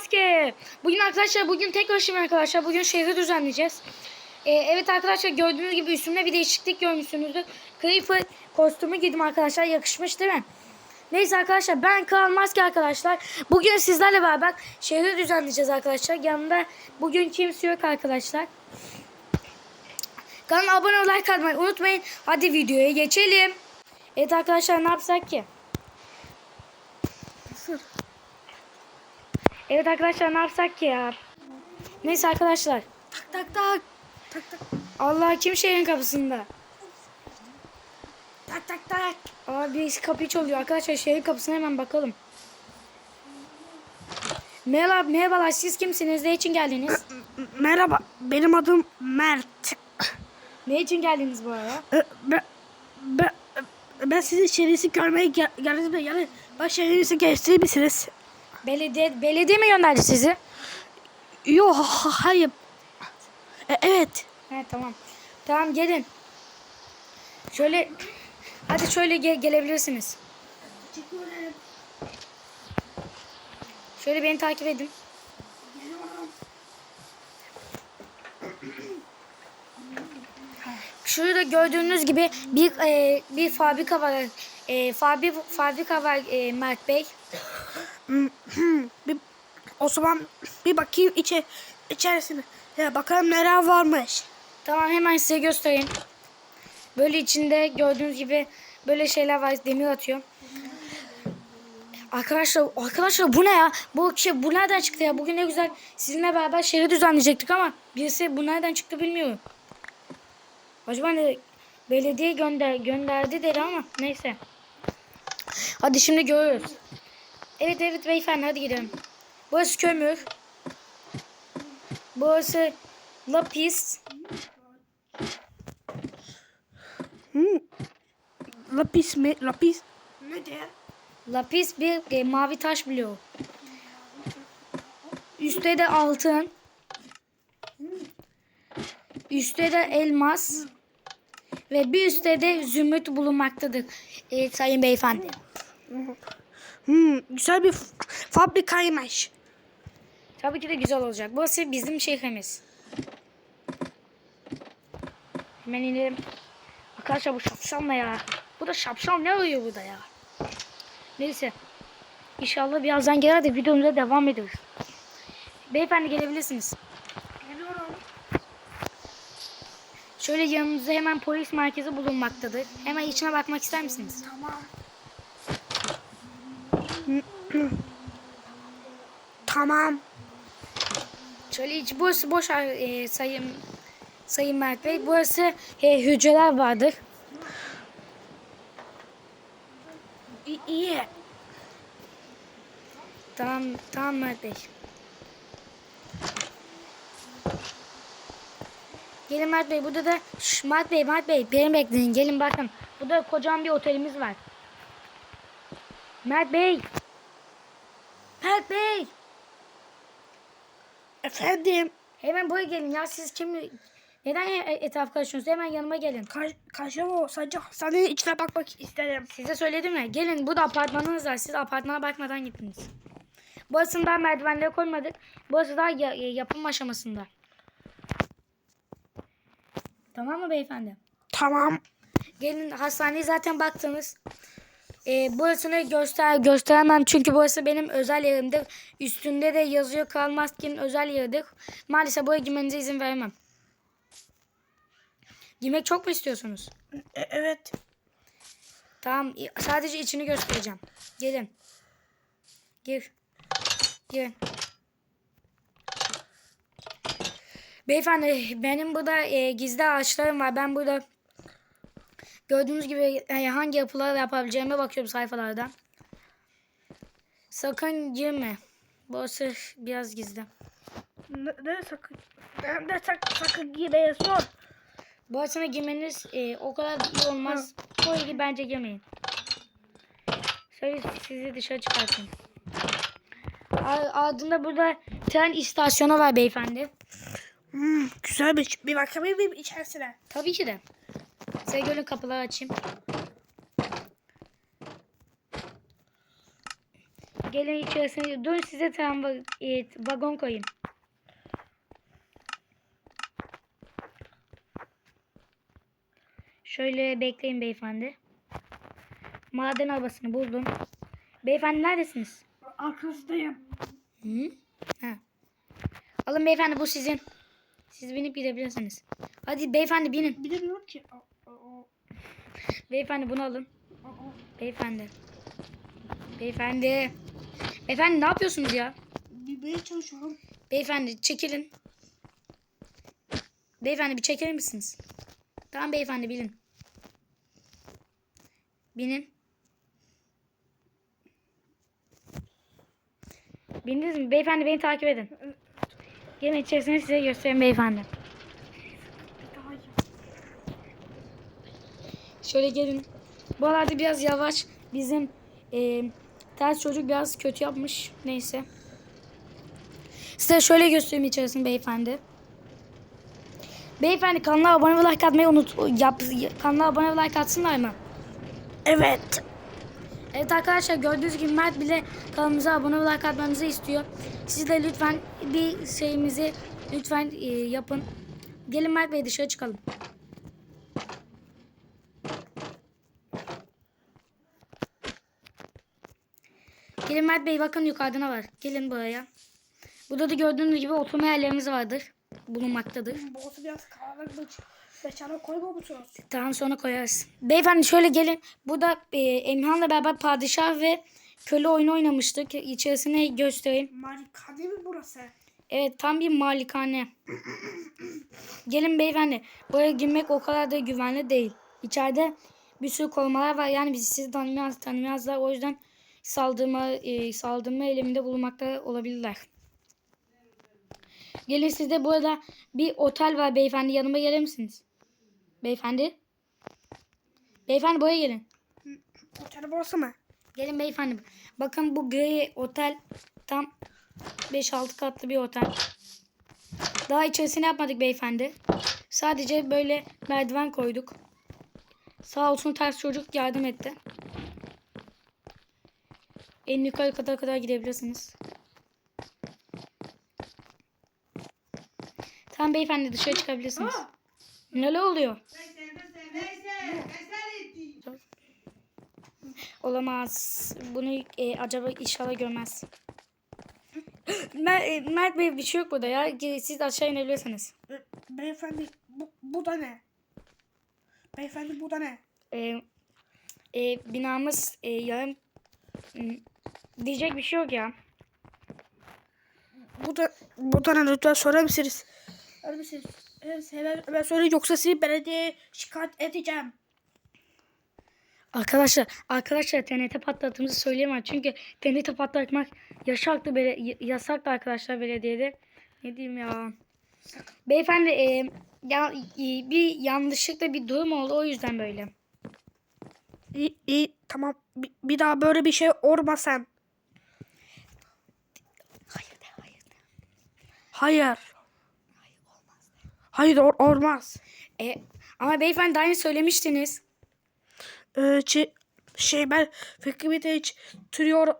maske. Bugün arkadaşlar bugün tek başıma arkadaşlar. Bugün şehri düzenleyeceğiz. Ee, evet arkadaşlar gördüğünüz gibi üstümde bir değişiklik görmüşsünüzdür. Creeper kostümü giydim arkadaşlar. Yakışmış değil mi? Neyse arkadaşlar ben Kaan Maske arkadaşlar. Bugün sizlerle beraber şehri düzenleyeceğiz arkadaşlar. Yanımda bugün kimse yok arkadaşlar. Kanala abone ol like unutmayın. Hadi videoya geçelim. Evet arkadaşlar ne yapsak ki? Evet arkadaşlar ne yapsak ki ya? Neyse arkadaşlar. Tak tak tak. Tak tak Allah kim şehrin kapısında? tak tak tak. Aa birisi kapıyı çalıyor. Arkadaşlar şehrin kapısına hemen bakalım. Merhaba, merhabalar siz kimsiniz? Ne için geldiniz? Merhaba, benim adım Mert. Ne için geldiniz bu araya? Ee, Ben, ben, ben sizin şehrinizi görmeye gel geldim. Yani ben şehrinizi gezdirir misiniz? Belediye, belediye mi gönderdi sizi? Yok, hayır. E, evet. He tamam. Tamam gelin. Şöyle hadi şöyle ge- gelebilirsiniz. Şöyle beni takip edin. Şurada gördüğünüz gibi bir e, bir fabrika var. E, fabri, fabrika var e, Mert Bey. Bir, o zaman bir bakayım içe, içerisine. Ya, bakalım neler varmış. Tamam hemen size göstereyim. Böyle içinde gördüğünüz gibi böyle şeyler var. Demir atıyor. Arkadaşlar arkadaşlar bu ne ya? Bu şey bu nereden çıktı ya? Bugün ne güzel sizinle beraber şehri düzenleyecektik ama birisi bu nereden çıktı bilmiyorum. Acaba ne belediye gönder gönderdi dedi ama neyse. Hadi şimdi görüyoruz. Evet evet beyefendi hadi gidelim. Burası kömür. Burası lapis. Hmm. Lapis mi? Lapis. Ne diye? Lapis bir e, mavi taş bloğu. Üstte de altın. Üstte de elmas. Ve bir üstte de zümrüt bulunmaktadır. Evet sayın beyefendi. Hmm, güzel bir fabrikaymış. Tabii ki de güzel olacak. Burası bizim şehrimiz. Hemen inelim. Arkadaşlar bu şapşal ne ya? Bu da şapşal ne arıyor burada ya? Neyse. İnşallah birazdan gelir de videomuza devam ederiz. Beyefendi gelebilirsiniz. Geliyorum. Şöyle yanınızda hemen polis merkezi bulunmaktadır. Hemen içine bakmak ister misiniz? Tamam. Tamam. Şöyle iç burası boş e, sayın sayın Mert Bey. Burası e, hücreler vardır. İyi. iyi. Tamam tamam Mert Bey. Gelin Mert Bey burada da Şş, Mert Bey Mert Bey beni bekleyin gelin bakın. Burada kocaman bir otelimiz var. Mert Bey. Mert Bey. Efendim. Hemen buraya gelin ya siz kim neden e- etraf karışıyorsunuz? Hemen yanıma gelin. Kaç, kaçama sadece hastanenin içine bakmak isterim. Size söyledim ya. Gelin burada apartmanınız var. Siz apartmana bakmadan gittiniz. Burasını daha merdivenlere koymadık. Burası daha ya- ya- yapım aşamasında. Tamam mı beyefendi? Tamam. Gelin hastaneye zaten baktınız. Ee, burasını göster gösteremem çünkü burası benim özel yerimdir. Üstünde de yazıyor Karl Maske'nin özel yeridir. Maalesef buraya girmenize izin veremem. Girmek çok mu istiyorsunuz? E- evet. Tamam sadece içini göstereceğim. Gelin. Gir. Gir. Beyefendi benim burada e, gizli ağaçlarım var. Ben burada gördüğünüz gibi e, hangi yapılar yapabileceğime bakıyorum sayfalardan. Sakın girme. Burası biraz gizli. Ne, ne sakın. Ne, ne sak, sakın girmeye sor. Burasına girmeniz e, o kadar iyi olmaz. Buraya bence girmeyin. Şöyle sizi dışarı çıkartayım. A- Ardında burada tren istasyonu var beyefendi. Hmm, güzelmiş. Bir bakabilir miyim içerisine? Tabii ki de. Size gelin kapıları açayım. Gelin içerisine. Dur size tramvay, e, vagon koyayım. Şöyle bekleyin beyefendi. Maden arabasını buldum. Beyefendi neredesiniz? Arkasındayım. Hı? Ha. Alın beyefendi bu sizin. Siz binip gidebilirsiniz. Hadi beyefendi binin. Bilemiyorum ki. Beyefendi bunu alın. Beyefendi. Beyefendi. Beyefendi ne yapıyorsunuz ya? Bilmeye çalışıyorum. Beyefendi çekilin. Beyefendi bir çekilir misiniz? Tamam beyefendi bilin. Binin. Bindiniz mi? Beyefendi beni takip edin. Gelin içerisine size göstereyim beyefendi. Daha iyi. Şöyle gelin. Bu aralarda biraz yavaş. Bizim e, ters çocuk biraz kötü yapmış. Neyse. Size şöyle göstereyim içerisini beyefendi. Beyefendi kanala abone ve like atmayı unut. Yap, kanala abone ve like atsınlar mı? Evet. Evet arkadaşlar gördüğünüz gibi Mert bile kanalımıza abone ve like atmamızı istiyor. Siz de lütfen bir şeyimizi lütfen e, yapın. Gelin Mert Bey dışarı çıkalım. Gelin Mert Bey bakın yukarıda ne var. Gelin buraya. Burada da gördüğünüz gibi oturma yerlerimiz vardır. Bulunmaktadır. Boğazı biraz mı? Beşara koyma musunuz? Tamam sonra koyarız. Beyefendi şöyle gelin. Burada e, Emirhan'la beraber padişah ve köle oyunu oynamıştık. İçerisine göstereyim. Malikane mi burası? Evet tam bir malikane. gelin beyefendi. Buraya girmek o kadar da güvenli değil. İçeride bir sürü korumalar var. Yani bizi sizi tanımaz, tanımazlar. O yüzden saldırma, e, saldırma eliminde bulunmakta olabilirler. Gelin sizde burada bir otel var beyefendi. Yanıma gelir misiniz? Beyefendi. Beyefendi buraya gelin. Otel burası mı? Gelin beyefendi. Bakın bu gri otel tam 5-6 katlı bir otel. Daha içerisine yapmadık beyefendi. Sadece böyle merdiven koyduk. Sağ olsun ters çocuk yardım etti. En yukarı kadar kadar gidebilirsiniz. Tamam beyefendi dışarı çıkabilirsiniz. Neler oluyor? Olamaz. Bunu e, acaba inşallah görmez. Mer- e, Mert Bey bir şey yok burada ya. Siz aşağı inebilirsiniz. Be- beyefendi bu, bu da ne? Beyefendi bu da ne? E, e, binamız e, yarım diyecek bir şey yok ya. Bu da bu da ne lütfen söyler misiniz? Söyler misiniz? Evet, hemen, hemen söyle yoksa sizi belediyeye şikayet edeceğim. Arkadaşlar, arkadaşlar TNT patlattığımızı söyleyemem. Çünkü TNT patlatmak yasaktı, bele, yasaktı arkadaşlar belediyede. Ne diyeyim ya. Beyefendi e, ya, e, bir yanlışlıkla bir durum oldu o yüzden böyle. İyi, iyi tamam bir, bir daha böyle bir şey olmasın. Hayır de hayır de. Hayır. Hayır ol- olmaz. E, ama beyefendi daha önce söylemiştiniz. Ee, şey, şey ben fikrimi de hiç türüyor.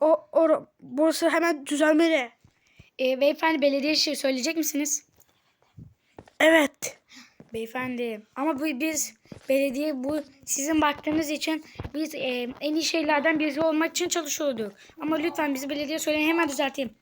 O, o, burası hemen düzelmeli. E, beyefendi belediye şey söyleyecek misiniz? Evet. Beyefendi ama bu biz belediye bu sizin baktığınız için biz e, en iyi şeylerden birisi olmak için çalışıyorduk. Ama lütfen bizi belediye söyleyin hemen düzelteyim.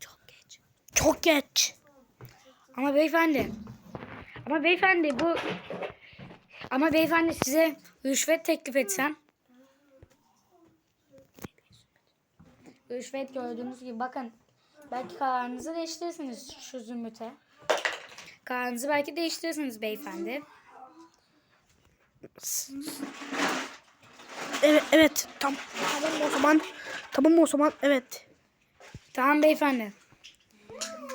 Çok geç. Çok geç. Ama beyefendi. Ama beyefendi bu ama beyefendi size rüşvet teklif etsem. Rüşvet gördüğünüz gibi bakın. Belki kararınızı değiştirirsiniz şu zümrüte. Kararınızı belki değiştirirsiniz beyefendi. Evet, evet. Tam, tamam o zaman. Tamam o zaman. Evet. Tamam beyefendi.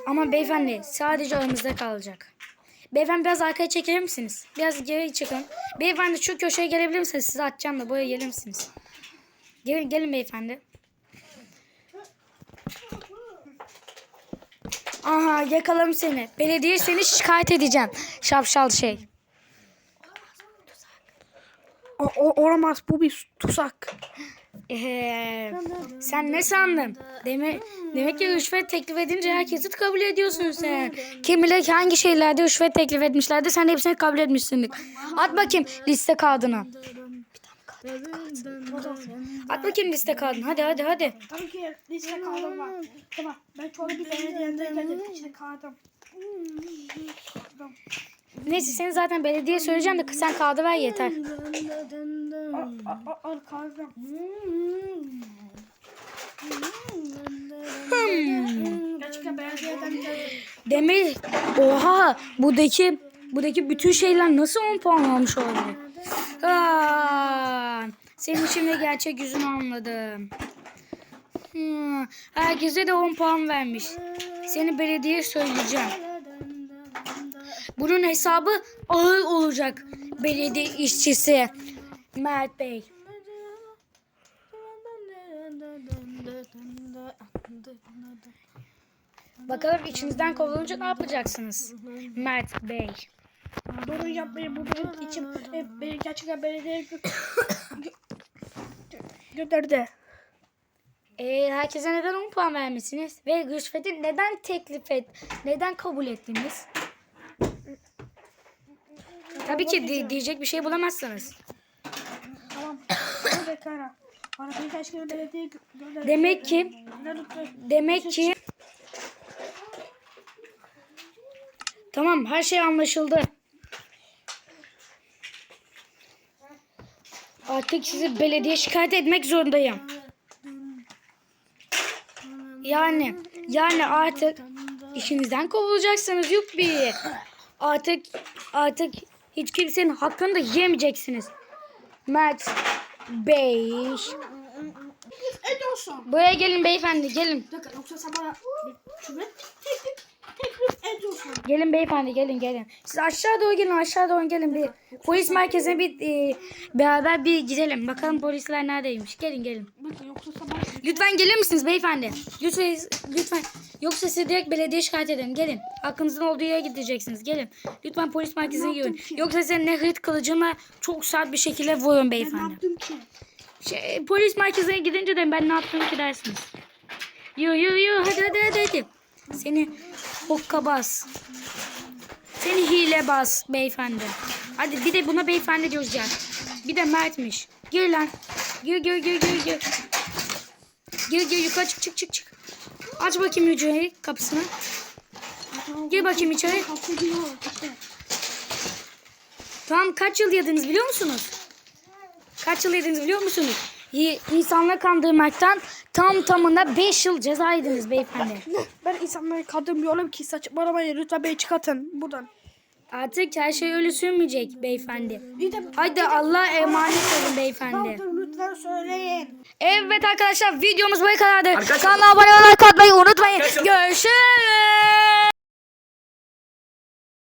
Ama beyefendi sadece aramızda kalacak. Beyefendi biraz arkaya çekilir misiniz? Biraz geri çıkın. Beyefendi şu köşeye gelebilir misiniz? Sizi atacağım da buraya gelir misiniz? Gelin, gelin beyefendi. Aha yakaladım seni. Belediye seni şikayet edeceğim. Şapşal şey. O, o, olamaz. Bu bir tuzak. Ee, sen ne sandın? Demek, demek ki rüşvet teklif edince herkesi kabul ediyorsun sen. Kim bilir hangi şeylerde rüşvet teklif etmişlerdi sen de hepsini kabul etmişsindir. At bakayım liste kağıdına. At bakayım liste kağıdını. Hadi hadi hadi. Tabii ki liste kağıdım var. Tamam. Ben çoğunu bir belediyende geldim. İşte kağıdım. Neyse seni zaten belediye söyleyeceğim de sen kağıdı ver yeter. Al, kağıdım. Gerçekten belediyeden geldim. Demek oha buradaki buradaki bütün şeyler nasıl 10 puan almış olabilir? Aa, senin şimdi gerçek yüzünü anladım. Hmm, herkese de 10 puan vermiş. Seni belediyeye söyleyeceğim. Bunun hesabı ağır olacak belediye işçisi Mert Bey. Bakalım içinizden kovulunca ne yapacaksınız Mert Bey? Bunu yapmayı bu benim için gerçekten belediye gönderdi. Ee, herkese neden 10 puan vermişsiniz? Ve rüşveti neden teklif et, neden kabul ettiniz? Tabii ki di- diyecek bir şey bulamazsınız. Tamam. Hadi kara. Bana birkaç kere belediye gö gönderdi. Demek ki, demek ki... Tamam, her şey anlaşıldı. Artık sizi belediye şikayet etmek zorundayım. Yani, yani artık işinizden kovulacaksınız yuppi. Artık, artık hiç kimsenin hakkını da yemeyeceksiniz. Bey. Ediyorsun. Buraya gelin beyefendi, gelin. Bir dakika yoksa sen bana ediyorsun. Gelin beyefendi gelin gelin. Siz aşağı doğru gelin aşağı doğru gelin bir polis merkezine bir e, beraber bir gidelim. Bakalım polisler neredeymiş. Gelin gelin. Bakın yoksa Lütfen gelir misiniz beyefendi? Lütfen lütfen. Yoksa sizi direkt belediye şikayet ederim. Gelin. Hakkınızın olduğu yere gideceksiniz. Gelin. Lütfen polis merkezine girin. Yoksa size nehrit kılıcımla çok sert bir şekilde vururum ne beyefendi. yaptım ki? Şey, polis merkezine gidince de ben ne yaptım ki dersiniz. Yo yo yo hadi hadi hadi hadi. Seni hokkabaz. Seni hile bas beyefendi. Hadi bir de buna beyefendi diyoruz ya. Bir de Mert'miş. Gir lan. Gir gir gir gir gir. Gir gir yukarı çık çık çık çık. Aç bakayım hücreyi kapısını. Gir bakayım içeri. Tam kaç yıl yediniz biliyor musunuz? Kaç yıl yediniz biliyor musunuz? İnsanları kandırmaktan tam tamına 5 yıl ceza yediniz beyefendi. İnsanları kandırmıyorum ki saçmalamayın. Lütfen beni çıkartın buradan. Artık her şey öyle sürmeyecek beyefendi. Haydi Allah emanet olun beyefendi. lütfen söyleyin. Evet arkadaşlar videomuz buraya kadardı. Kanala abone olmayı, unutmayın. Görüşürüz.